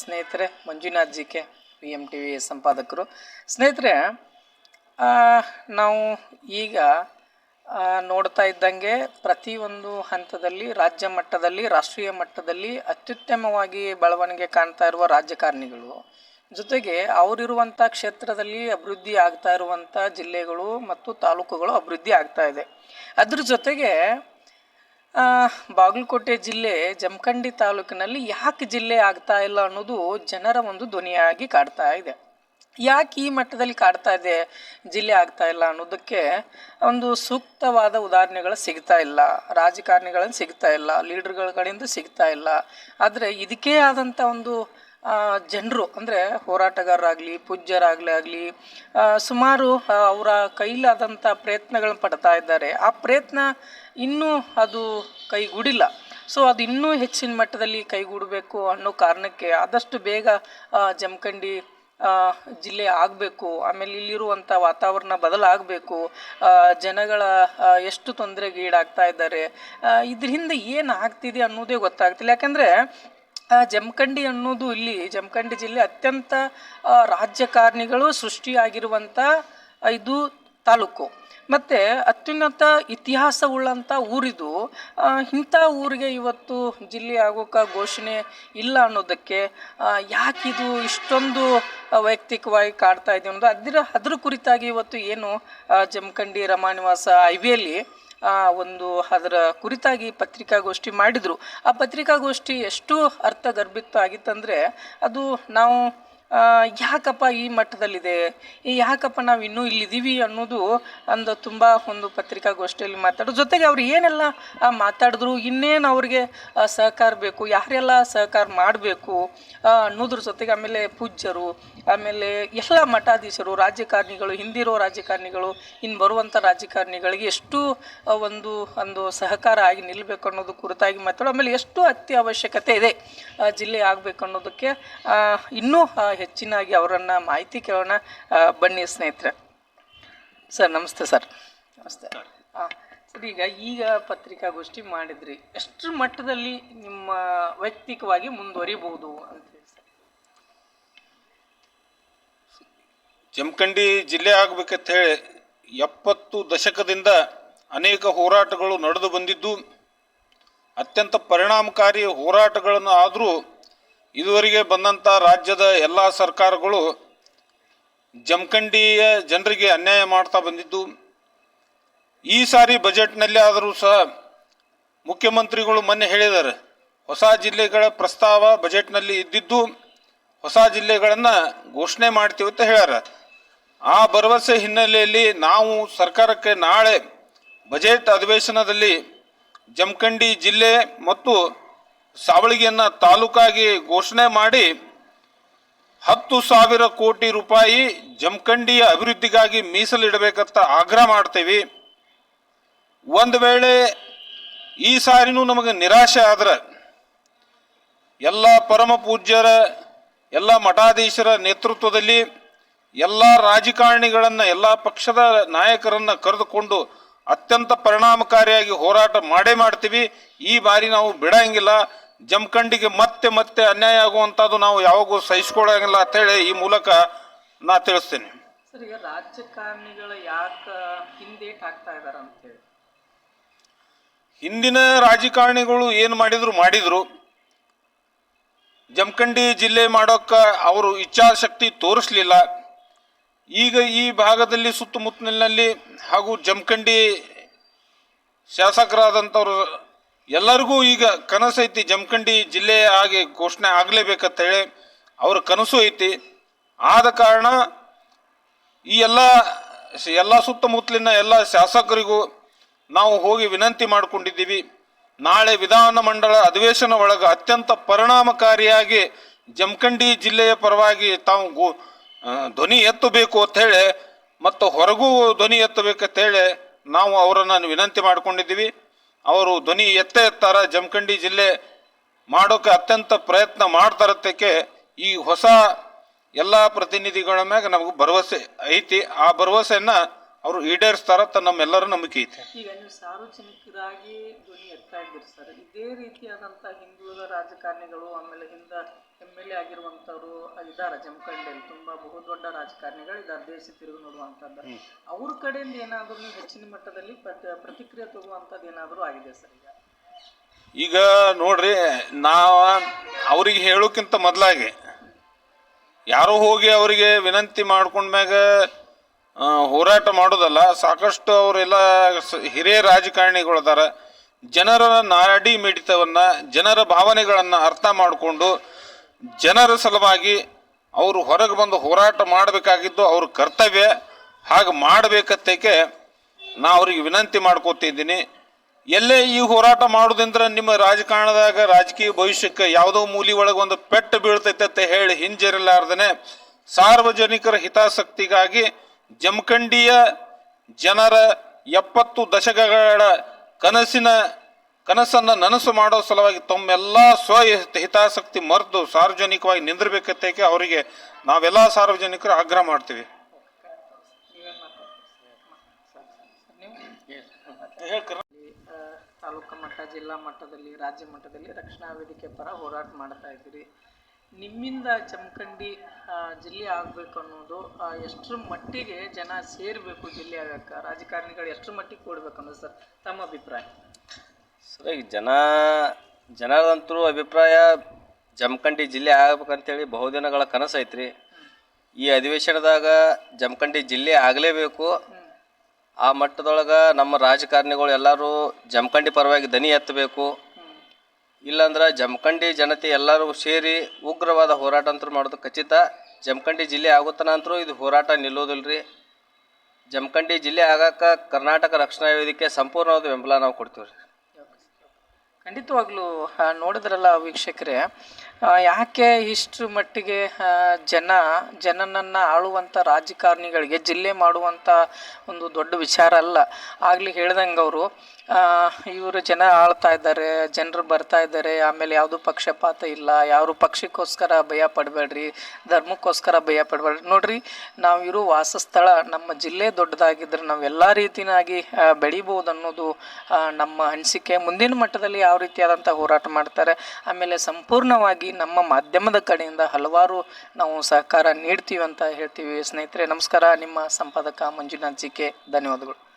ಸ್ನೇಹಿತರೆ Manjunath G K P M T V ಸಂಪಾದಕರು. ಸ್ನೇಹಿತರೆ ನಾವು ಈಗ ನೋಡ್ತಾ ಇದ್ದಂಗೆ ಪ್ರತಿಯೊಂದು ಹಂತದಲ್ಲಿ, ರಾಜ್ಯ ಮಟ್ಟದಲ್ಲಿ, ರಾಷ್ಟ್ರೀಯ ಮಟ್ಟದಲ್ಲಿ ಅತ್ಯುತ್ತಮವಾಗಿ ಬೆಳವಣಿಗೆ ಕಾಣ್ತಾ ಇರುವ ರಾಜಕಾರಣಿಗಳು. ಜೊತೆಗೆ ಅವರಿರುವಂಥ ಕ್ಷೇತ್ರದಲ್ಲಿ ಅಭಿವೃದ್ಧಿ ಆಗ್ತಾ ಇರುವಂಥ ಜಿಲ್ಲೆಗಳು ಮತ್ತು ತಾಲೂಕುಗಳು ಅಭಿವೃದ್ಧಿ ಆಗ್ತಾ ಇದೆ. ಅದ್ರ ಜೊತೆಗೆ ಬಾಗಲಕೋಟೆ ಜಿಲ್ಲೆ ಜಮಖಂಡಿ ತಾಲೂಕಿನಲ್ಲಿ ಯಾಕೆ ಜಿಲ್ಲೆ ಆಗ್ತಾ ಇಲ್ಲ ಅನ್ನೋದು ಜನರ ಒಂದು ಧ್ವನಿಯಾಗಿ ಕಾಡ್ತಾ ಇದೆ. ಯಾಕೆ ಈ ಮಟ್ಟದಲ್ಲಿ ಕಾಡ್ತಾ ಇದೆ, ಜಿಲ್ಲೆ ಆಗ್ತಾ ಇಲ್ಲ ಅನ್ನೋದಕ್ಕೆ ಒಂದು ಸೂಕ್ತವಾದ ಉದಾಹರಣೆಗಳು ಸಿಗ್ತಾ ಇಲ್ಲ, ರಾಜಕಾರಣಿಗಳನ್ನು ಸಿಗ್ತಾ ಇಲ್ಲ ಲೀಡರ್ಗಳ ಕಡೆಯಿಂದ ಸಿಗ್ತಾ ಇಲ್ಲ. ಆದರೆ ಇದಕ್ಕೇ ಆದಂಥ ಒಂದು ಜನರು ಅಂದರೆ ಹೋರಾಟಗಾರರಾಗಲಿ, ಪೂಜ್ಯರಾಗಲಿ ಆಗಲಿ ಸುಮಾರು ಅವರ ಕೈಲಾದಂಥ ಪ್ರಯತ್ನಗಳನ್ನ ಪಡ್ತಾ ಇದ್ದಾರೆ. ಆ ಪ್ರಯತ್ನ ಇನ್ನೂ ಅದು ಕೈಗೂಡಿಲ್ಲ. ಸೊ ಅದು ಇನ್ನೂ ಹೆಚ್ಚಿನ ಮಟ್ಟದಲ್ಲಿ ಕೈಗೂಡಬೇಕು ಅನ್ನೋ ಕಾರಣಕ್ಕೆ ಆದಷ್ಟು ಬೇಗ ಜಮಖಂಡಿ ಜಿಲ್ಲೆ ಆಗಬೇಕು. ಆಮೇಲೆ ಇಲ್ಲಿರುವಂಥ ವಾತಾವರಣ ಬದಲಾಗಬೇಕು. ಜನಗಳ ಎಷ್ಟು ತೊಂದರೆಗೆ ಈಡಾಗ್ತಾ ಇದ್ದಾರೆ. ಇದರಿಂದ ಏನು ಆಗ್ತಿದೆ ಅನ್ನೋದೇ ಗೊತ್ತಾಗ್ತಿಲ್ಲ. ಯಾಕಂದರೆ ಜಮಖಂಡಿ ಅನ್ನೋದು ಇಲ್ಲಿ, ಜಮಖಂಡಿ ಜಿಲ್ಲೆ ಅತ್ಯಂತ ರಾಜಕಾರಣಿಗಳು ಸೃಷ್ಟಿಯಾಗಿರುವಂಥ ಇದು ತಾಲೂಕು. ಮತ್ತು ಅತ್ಯುನ್ನತ ಇತಿಹಾಸವುಳ್ಳಂಥ ಊರಿದು ಇಂಥ ಊರಿಗೆ ಇವತ್ತು ಜಿಲ್ಲೆ ಆಗೋಕೆ ಘೋಷಣೆ ಇಲ್ಲ ಅನ್ನೋದಕ್ಕೆ ಯಾಕಿದು ಇಷ್ಟೊಂದು ವೈಯಕ್ತಿಕವಾಗಿ ಕಾಡ್ತಾ ಇದೆ ಅನ್ನೋದು ಅದರ, ಅದ್ರ ಕುರಿತಾಗಿ ಇವತ್ತು ಏನು ಜಮಖಂಡಿ ರಮಾನಿವಾಸ ಹೈವೇಲಿ ಒಂದು ಅದರ ಕುರಿತಾಗಿ ಪತ್ರಿಕಾಗೋಷ್ಠಿ ಮಾಡಿದರು. ಆ ಪತ್ರಿಕಾಗೋಷ್ಠಿ ಎಷ್ಟು ಅರ್ಥಗರ್ಭಿತ ಆಗಿತ್ತಂದರೆ, ಅದು ನಾವು ಯಾಕಪ್ಪ ಈ ಮಟ್ಟದಲ್ಲಿದೆ? ಯಾಕಪ್ಪ ನಾವು ಇನ್ನೂ ಇಲ್ಲಿದ್ದೀವಿ ಅನ್ನೋದು ಒಂದು ತುಂಬ ಒಂದು ಪತ್ರಿಕಾಗೋಷ್ಠಿಯಲ್ಲಿ ಮಾತಾಡೋ. ಜೊತೆಗೆ ಅವ್ರು ಏನೆಲ್ಲ ಮಾತಾಡಿದ್ರು, ಇನ್ನೇನು ಅವ್ರಿಗೆ ಸಹಕಾರ ಬೇಕು, ಯಾರೆಲ್ಲ ಸಹಕಾರ ಮಾಡಬೇಕು ಅನ್ನೋದ್ರ ಜೊತೆಗೆ ಆಮೇಲೆ ಪೂಜ್ಯರು, ಆಮೇಲೆ ಎಲ್ಲ ಮಠಾಧೀಶರು, ರಾಜಕಾರಣಿಗಳು, ಹಿಂದಿರೋ ರಾಜಕಾರಣಿಗಳು ಇನ್ನು ಬರುವಂಥ ರಾಜಕಾರಣಿಗಳಿಗೆ ಎಷ್ಟು ಒಂದು ಒಂದು ಸಹಕಾರ ಆಗಿ ನಿಲ್ಲಬೇಕು ಅನ್ನೋದು ಕುರಿತಾಗಿ ಮಾತಾಡೋ. ಆಮೇಲೆ ಎಷ್ಟು ಅತ್ಯವಶ್ಯಕತೆ ಇದೆ ಜಿಲ್ಲೆ ಆಗಬೇಕು ಅನ್ನೋದಕ್ಕೆ ಇನ್ನೂ ಹೆಚ್ಚಿನಾಗಿ ಅವರನ್ನು ಮಾಹಿತಿ ಕೇಳೋಣ. ಬನ್ನಿ ಸ್ನೇಹಿತರೆ. ಸರ್ ನಮಸ್ತೆ ಸರ್. ನಮಸ್ತೆ. ಹಾಂ ಸರ್ ಈಗ ಈಗ ಪತ್ರಿಕಾಗೋಷ್ಠಿ ಮಾಡಿದ್ರಿ. ಎಷ್ಟು ಮಟ್ಟದಲ್ಲಿ ನಿಮ್ಮ ವೈಯಕ್ತಿಕವಾಗಿ ಮುಂದುವರಿಬಹುದು ಅಂತ ಹೇಳಿ ಸರ್? ಜಮಖಂಡಿ ಜಿಲ್ಲೆ ಆಗಬೇಕಂತ ಹೇಳಿ ಎಪ್ಪತ್ತು ದಶಕದಿಂದ ಅನೇಕ ಹೋರಾಟಗಳು ನಡೆದು ಬಂದಿದ್ದು ಅತ್ಯಂತ ಪರಿಣಾಮಕಾರಿ ಹೋರಾಟಗಳನ್ನು ಆದರೂ ಇದುವರೆಗೆ ಬಂದಂಥ ರಾಜ್ಯದ ಎಲ್ಲ ಸರ್ಕಾರಗಳು ಜಮಖಂಡಿಯ ಜನರಿಗೆ ಅನ್ಯಾಯ ಮಾಡ್ತಾ ಬಂದಿದ್ದು, ಈ ಸಾರಿ ಬಜೆಟ್ನಲ್ಲಿ ಆದರೂ ಸಹ ಮುಖ್ಯಮಂತ್ರಿಗಳು ಮೊನ್ನೆ ಹೇಳಿದ್ದಾರೆ, ಹೊಸ ಜಿಲ್ಲೆಗಳ ಪ್ರಸ್ತಾವ ಬಜೆಟ್ನಲ್ಲಿ ಇದ್ದಿದ್ದು ಹೊಸ ಜಿಲ್ಲೆಗಳನ್ನು ಘೋಷಣೆ ಮಾಡ್ತೀವಿ ಅಂತ ಹೇಳ್ಯಾರ. ಆ ಭರವಸೆ ಹಿನ್ನೆಲೆಯಲ್ಲಿ ನಾವು ಸರ್ಕಾರಕ್ಕೆ ನಾಳೆ ಬಜೆಟ್ ಅಧಿವೇಶನದಲ್ಲಿ ಜಮಖಂಡಿ ಜಿಲ್ಲೆ ಮತ್ತು ಸಾವಳಗಿಯನ್ನು ತಾಲೂಕಾಗಿ ಘೋಷಣೆ ಮಾಡಿ ಹತ್ತು ಸಾವಿರ ಕೋಟಿ ರೂಪಾಯಿ ಜಮಖಂಡಿಯ ಅಭಿವೃದ್ಧಿಗಾಗಿ ಮೀಸಲಿಡಬೇಕಂತ ಆಗ್ರಹ ಮಾಡ್ತೇವೆ. ಒಂದು ವೇಳೆ ಈ ಸಾರಿನೂ ನಮಗೆ ನಿರಾಶೆ ಆದ್ರೆ ಎಲ್ಲ ಪರಮ ಪೂಜ್ಯರ, ಎಲ್ಲ ಮಠಾಧೀಶರ ನೇತೃತ್ವದಲ್ಲಿ ಎಲ್ಲ ರಾಜಕಾರಣಿಗಳನ್ನು, ಎಲ್ಲ ಪಕ್ಷದ ನಾಯಕರನ್ನು ಕರೆದುಕೊಂಡು ಅತ್ಯಂತ ಪರಿಣಾಮಕಾರಿಯಾಗಿ ಹೋರಾಟ ಮಾಡೇ ಮಾಡ್ತೀವಿ. ಈ ಬಾರಿ ನಾವು ಬಿಡಂಗಿಲ್ಲ. ಜಮಖಂಡಿಗೆ ಮತ್ತೆ ಮತ್ತೆ ಅನ್ಯಾಯ ಆಗುವಂಥದ್ದು ನಾವು ಯಾವಾಗೂ ಸಹಿಸ್ಕೊಳ್ಳಂಗಿಲ್ಲ ಅಂತೇಳಿ ಈ ಮೂಲಕ ನಾ ತಿಳಿಸ್ತೇನೆ. ರಾಜಕಾರಣಿಗಳು ಯಾಕೆ ಹಿಂದೇಟ್ ಆಗ್ತಾ ಇದ್ದಾರೆ ಅಂತ ಹೇಳಿ. ಹಿಂದಿನ ರಾಜಕಾರಣಿಗಳು ಏನು ಮಾಡಿದ್ರು ಮಾಡಿದ್ರು. ಜಮಖಂಡಿ ಜಿಲ್ಲೆ ಮಾಡೋಕ ಅವರು ಇಚ್ಛಾಶಕ್ತಿ ತೋರಿಸ್ಲಿಲ್ಲ. ಈಗ ಈ ಭಾಗದಲ್ಲಿ ಸುತ್ತಮುತ್ತಲಿನಲ್ಲಿ ಹಾಗೂ ಜಮಖಂಡಿ ಶಾಸಕರಾದಂಥವ್ರು ಎಲ್ಲರಿಗೂ ಈಗ ಕನಸು ಐತಿ, ಜಮಖಂಡಿ ಜಿಲ್ಲೆ ಆಗಿ ಘೋಷಣೆ ಆಗಲೇಬೇಕಂತ ಹೇಳಿ ಅವ್ರ ಕನಸು ಐತಿ. ಆದ ಕಾರಣ ಈ ಎಲ್ಲ ಎಲ್ಲ ಸುತ್ತಮುತ್ತಲಿನ ಎಲ್ಲ ಶಾಸಕರಿಗೂ ನಾವು ಹೋಗಿ ವಿನಂತಿ ಮಾಡಿಕೊಂಡಿದ್ದೀವಿ. ನಾಳೆ ವಿಧಾನ ಮಂಡಲ ಅಧಿವೇಶನ ಒಳಗೆ ಅತ್ಯಂತ ಪರಿಣಾಮಕಾರಿಯಾಗಿ ಜಮಖಂಡಿ ಜಿಲ್ಲೆಯ ಪರವಾಗಿ ತಾವು ಗೋ ಧ್ವನಿ ಎತ್ತಬೇಕು ಹೇಳಿ, ಮತ್ತು ಹೊರಗೂ ಧ್ವನಿ ಎತ್ತಬೇಕಂತ ಹೇಳಿ ನಾವು ಅವರನ್ನು ವಿನಂತಿ ಮಾಡಿಕೊಂಡಿದ್ದೀವಿ. ಅವರು ಧ್ವನಿ ಎತ್ತ ಎತ್ತಾರ ಜಮಖಂಡಿ ಜಿಲ್ಲೆ ಮಾಡೋಕೆ ಅತ್ಯಂತ ಪ್ರಯತ್ನ ಮಾಡ್ತಾರತ್ತಕ್ಕೆ ಈ ಹೊಸ ಎಲ್ಲ ಪ್ರತಿನಿಧಿಗಳ ಮ್ಯಾಗ ನಮಗೆ ಭರವಸೆ ಐತಿ. ಆ ಭರವಸೆಯನ್ನ ಅವರು ಈಡೇರಿಸ್ತಾರ ನಮ್ಮೆಲ್ಲರ ನಂಬಿಕೆ ಐತೆ. ಈಗ ನೀವು ಸಾರ್ವಜನಿಕರಾಗಿ ಧ್ವನಿ ಎತ್ತಾಗಿರ್ತಾರೆ ಇದೇ ರೀತಿಯಾದಂಥ ಹಿಂದುಳಿದ ರಾಜಕಾರಣಿಗಳು, ಆಮೇಲೆ ಹಿಂದ ಎಂ ಎಲ್ ಎ ಆಗಿರುವಂಥವ್ರು ಇದ್ದಾರೆ ಜಮಖಂಡಿಯಲ್ಲಿ ತುಂಬ ಬಹುದೊಡ್ಡ ರಾಜಕಾರಣಿಗಳು ಇದ್ದಾರೆ ದೇಶ ತಿರುಗಿ ನೋಡುವಂಥದ್ದು. ಅವ್ರ ಕಡೆಯಿಂದ ಏನಾದರೂ ಹೆಚ್ಚಿನ ಮಟ್ಟದಲ್ಲಿ ಪ್ರತಿ ಪ್ರತಿಕ್ರಿಯೆ ತಗುವಂಥದ್ದು ಏನಾದರೂ ಆಗಿದೆ ಸರ್ ಈಗ? ಈಗ ನೋಡ್ರಿ ನಾವು ಅವ್ರಿಗೆ ಹೇಳೋಕ್ಕಿಂತ ಮೊದಲಾಗಿ ಯಾರೋ ಹೋಗಿ ಅವರಿಗೆ ವಿನಂತಿ ಮಾಡ್ಕೊಂಡ್ಮ್ಯಾಗ ಮ್ಯಾಗ ಹೋರಾಟ ಮಾಡೋದಲ್ಲ ಸಾಕಷ್ಟು ಅವರೆಲ್ಲ ಹಿರಿಯ ರಾಜಕಾರಣಿಗಳಿದ್ದಾರೆ ಜನರ ನಾಡಿ ಮಿಡಿತವನ್ನು ಜನರ ಭಾವನೆಗಳನ್ನು ಅರ್ಥ ಮಾಡಿಕೊಂಡು ಜನರ ಸಲುವಾಗಿ ಅವರು ಹೊರಗೆ ಬಂದು ಹೋರಾಟ ಮಾಡಬೇಕಾಗಿದ್ದು ಅವ್ರ ಕರ್ತವ್ಯ. ಹಾಗೆ ಮಾಡಬೇಕತ್ತೇಕೆ ನಾ ಅವ್ರಿಗೆ ವಿನಂತಿ ಮಾಡ್ಕೋತಿದ್ದೀನಿ ಎಲ್ಲೇ ಈ ಹೋರಾಟ ಮಾಡೋದಂದ್ರೆ ನಿಮ್ಮ ರಾಜಕಾರಣದಾಗ ರಾಜಕೀಯ ಭವಿಷ್ಯಕ್ಕೆ ಯಾವುದೋ ಮೂಲಿ ಒಳಗೆ ಒಂದು ಪೆಟ್ಟು ಬೀಳ್ತೈತೆ ಅಂತ ಹೇಳಿ ಹಿಂಜರಿಲಾರ್ದನೆ ಸಾರ್ವಜನಿಕರ ಹಿತಾಸಕ್ತಿಗಾಗಿ ಜಮಖಂಡಿಯ ಜನರ ಎಪ್ಪತ್ತು ದಶಕಗಳ ಕನಸಿನ ಕನಸನ್ನ ನನಸು ಮಾಡೋ ಸಲುವಾಗಿ ತಮ್ಮೆಲ್ಲ ಸ್ವ ಹಿತಾಸಕ್ತಿ ಮರೆತು ಸಾರ್ವಜನಿಕವಾಗಿ ನಿಂದಿರಬೇಕತ್ತೇಕೆ ಅವರಿಗೆ ನಾವೆಲ್ಲ ಸಾರ್ವಜನಿಕರು ಆಗ್ರಹ ಮಾಡ್ತೀವಿ. ತಾಲೂಕು ಮಟ್ಟ, ಜಿಲ್ಲಾ ಮಟ್ಟದಲ್ಲಿ, ರಾಜ್ಯ ಮಟ್ಟದಲ್ಲಿ ರಕ್ಷಣಾ ವೇದಿಕೆ ಪರ ಹೋರಾಟ ಮಾಡ್ತಾ ಇದ್ದೀರಿ. ನಿಮ್ಮಿಂದ ಚಮಕಂಡಿ ಜಿಲ್ಲೆ ಆಗಬೇಕು ಅನ್ನೋದು ಎಷ್ಟರ ಮಟ್ಟಿಗೆ ಜನ ಸೇರಬೇಕು ಜಿಲ್ಲೆ ಆಗಕ್ಕೆ? ರಾಜಕಾರಣಿಗಳು ಎಷ್ಟರ ಮಟ್ಟಿಗೆ ಕೊಡ್ಬೇಕು ಅನ್ನೋದು ಸರ್, ತಮ್ಮ ಅಭಿಪ್ರಾಯ. ಸರ್ ಈಗ ಜನ ಜನರಂತರೂ ಅಭಿಪ್ರಾಯ ಜಮಖಂಡಿ ಜಿಲ್ಲೆ ಆಗ್ಬೇಕಂತೇಳಿ ಬಹುದಿನಗಳ ಕನಸು ಐತ್ರಿ. ಈ ಅಧಿವೇಶನದಾಗ ಜಮಖಂಡಿ ಜಿಲ್ಲೆ ಆಗಲೇಬೇಕು. ಆ ಮಟ್ಟದೊಳಗೆ ನಮ್ಮ ರಾಜಕಾರಣಿಗಳು ಎಲ್ಲರೂ ಜಮಖಂಡಿ ಪರವಾಗಿ ದನಿ ಎತ್ತಬೇಕು. ಇಲ್ಲಾಂದ್ರೆ ಜಮಖಂಡಿ ಜನತೆ ಎಲ್ಲರೂ ಸೇರಿ ಉಗ್ರವಾದ ಹೋರಾಟ ಅಂತೂ ಮಾಡೋದು ಖಚಿತ. ಜಮಖಂಡಿ ಜಿಲ್ಲೆ ಆಗುತ್ತನ ಅಂತರೂ ಇದು ಹೋರಾಟ ನಿಲ್ಲೋದಿಲ್ರಿ ಜಮಖಂಡಿ ಜಿಲ್ಲೆ ಆಗಾಕ ಕರ್ನಾಟಕ ರಕ್ಷಣಾ ವೇದಿಕೆ ಸಂಪೂರ್ಣವಾದ ಬೆಂಬಲ ನಾವು ಕೊಡ್ತೀವಿ ರೀ ಖಂಡಿತವಾಗ್ಲೂ ನೋಡಿದ್ರಲ್ಲ ವೀಕ್ಷಕರೇ. ಯಾಕೆ ಇಷ್ಟು ಮಟ್ಟಿಗೆ ಜನ, ಜನನನ್ನು ಆಳುವಂಥ ರಾಜಕಾರಣಿಗಳಿಗೆ, ಜಿಲ್ಲೆ ಮಾಡುವಂಥ ಒಂದು ದೊಡ್ಡ ವಿಚಾರ ಅಲ್ಲ. ಆಗಲಿ ಹೇಳ್ದಂಗೆ ಅವರು ಇವರು ಜನ ಆಳ್ತಾ ಇದ್ದಾರೆ, ಜನರು ಬರ್ತಾ ಇದ್ದಾರೆ, ಆಮೇಲೆ ಯಾವುದು ಪಕ್ಷಪಾತ ಇಲ್ಲ, ಯಾರು ಪಕ್ಷಕ್ಕೋಸ್ಕರ ಭಯ ಪಡಬೇಡ್ರಿ, ಧರ್ಮಕ್ಕೋಸ್ಕರ ಭಯ ಪಡಬೇಡ್ರಿ. ನೋಡ್ರಿ ನಾವು ಇರೋ ವಾಸಸ್ಥಳ, ನಮ್ಮ ಜಿಲ್ಲೆ ದೊಡ್ಡದಾಗಿದ್ದರೆ ನಾವು ಎಲ್ಲ ರೀತಿಯಾಗಿ ಬೆಳಿಬೋದು ಅನ್ನೋದು ನಮ್ಮ ಅನಿಸಿಕೆ. ಮುಂದಿನ ಮಟ್ಟದಲ್ಲಿ ಯಾವ ರೀತಿಯಾದಂಥ ಹೋರಾಟ ಮಾಡ್ತಾರೆ. ಆಮೇಲೆ ಸಂಪೂರ್ಣವಾಗಿ ನಮ್ಮ ಮಾಧ್ಯಮದ ಕಡೆಯಿಂದ ಹಲವಾರು ನಾವು ಸಹಕಾರ ನೀಡ್ತೀವಿ ಅಂತ ಹೇಳ್ತೀವಿ ಸ್ನೇಹಿತರೆ. ನಮಸ್ಕಾರ, ನಿಮ್ಮ ಸಂಪಾದಕ ಮಂಜುನಾಥ್ ಜಿ ಕೆ ಧನ್ಯವಾದಗಳು.